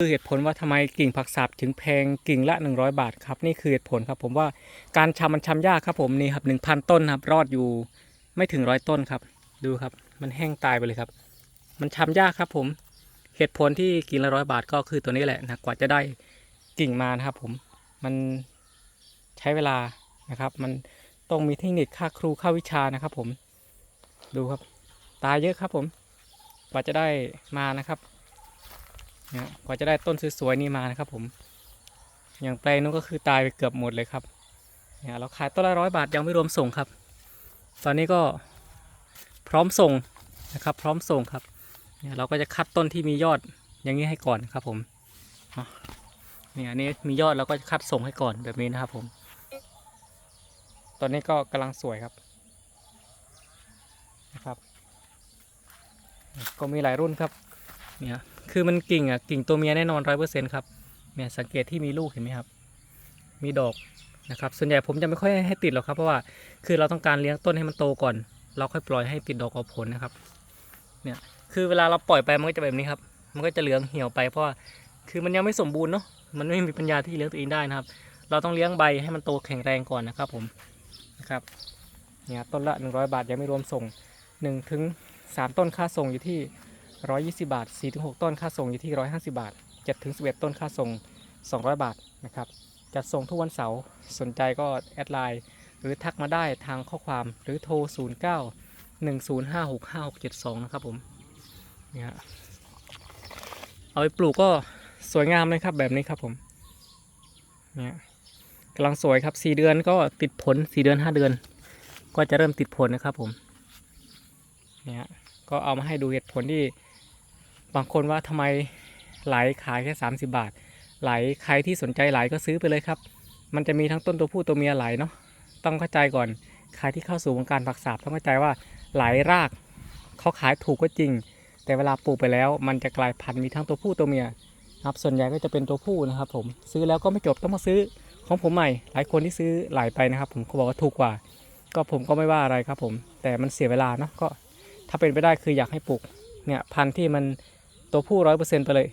คือเหตุผลว่าทำไมกิ่งผักสาบถึงแพงกิ่งละ 100 บาทครับนี่คือเหตุผลครับ ผมว่าการชำมันชำยากครับผมนี่ครับ1,000 ต้นครับ รอดอยู่ไม่ถึงร้อยต้นครับ ดูครับ มันแห้งตายไปเลยครับ มันชำยากครับผมเหตุผลที่กิ่งละร้อยบาทก็คือตัวนี้แหละนะกว่าจะได้กิ่งมานะครับ ผมมันใช้เวลานะครับ มันต้องมีเทคนิคค่าครูค่าวิชานะครับ ผมดูครับ ตายเยอะครับผมกว่าจะได้มานะครับ นี่ยกว่าจะได้ต้นสวยๆนี่มานะครับผมอย่างแปลงนู้นก็คือตายไปเกือบหมดเลยครับเนี่ยเราขายต้นละร้อยบาทยังไม่รวมส่งครับ ตอนนี้ก็พร้อมส่งนะครับ พร้อมส่งครับเนี่ยเราก็จะคัดต้นที่มียอดอย่างนี้ให้ก่อนครับผมเนะี่ยอันนี้มียอดเราก็จะคัดส่งให้ก่อนแบบนี้นะครับผม ตอนนี้ก็กำลังสวยครับนะครับ ก็มีหลายรุ่นครับเนี่ย คือมันกิ่งอะกิ่งตัวเมียแน่นอนร้อยเปอร์เซ็นต์ครับเนี่ยสังเกตที่มีลูกเห็นไหมครับ มีดอกนะครับส่วนใหญ่ผมจะไม่ค่อยให้ติดหรอกครับเพราะว่าคือเราต้องการเลี้ยงต้นให้มันโตก่อน เราค่อยปล่อยให้ติดดอกออกผลนะครับเนี่ยคือเวลาเราปล่อยไปมันก็จะแบบนี้ครับ มันก็จะเหลืองเหี่ยวไปเพราะว่าคือมันยังไม่สมบูรณ์เนาะมันไม่มีปัญญาที่เลี้ยงตัวเองได้นะครับ เราต้องเลี้ยงใบให้มันโตแข็งแรงก่อนนะครับผมนะครับเนี่ยต้นละ 100 บาทยังไม่รวมส่ง1ถึง3ต้นค่าส่งอยู่ที่ 120 บาท 4-6 ต้นค่าส่งอยู่ที่ 150 บาท 7 11 ต้นค่าส่ง 200 บาทนะครับจัดส่งทุกวันเสาร์สนใจก็แอดไลน์หรือทักมาได้ทางข้อความหรือโทร 09 1056 5672 นะครับผมนี่ฮะเอาไปปลูกก็สวยงามเลยครับแบบนี้ครับผมเนี่ยกำลังสวยครับ 4 เดือนก็ติดผล 4 เดือน 5 เดือน ก็จะเริ่มติดผลนะครับผมเนี่ยก็เอามาให้ดูเหตุผลที่ บางคนว่าทำไมไหลขายแค่ 30 บาท ไหลใครที่สนใจไหลก็ซื้อไปเลยครับ มันจะมีทั้งต้นตัวผู้ตัวเมียไหลเนาะต้องเข้าใจก่อนใครที่เข้าสู่วงการผักสาบต้องเข้าใจว่าไหลรากเขาขายถูกก็จริง แต่เวลาปลูกไปแล้ว มันจะกลายพันธุ์มีทั้งตัวผู้ตัวเมียครับส่วนใหญ่ก็จะเป็นตัวผู้นะครับผมซื้อแล้วก็ไม่จบต้องมาซื้อของผมใหม่ หลายคนที่ซื้อไหลไปนะครับ ผมเขาบอกว่าถูกกว่า ก็ผมก็ไม่ว่าอะไรครับผม แต่มันเสียเวลาเนาะก็ถ้าเป็นไปได้คืออยากให้ปลูกเนี่ยพันธุ์ที่มัน ตัวผู้ร้อยเปอร์เซ็นต์ไปเลย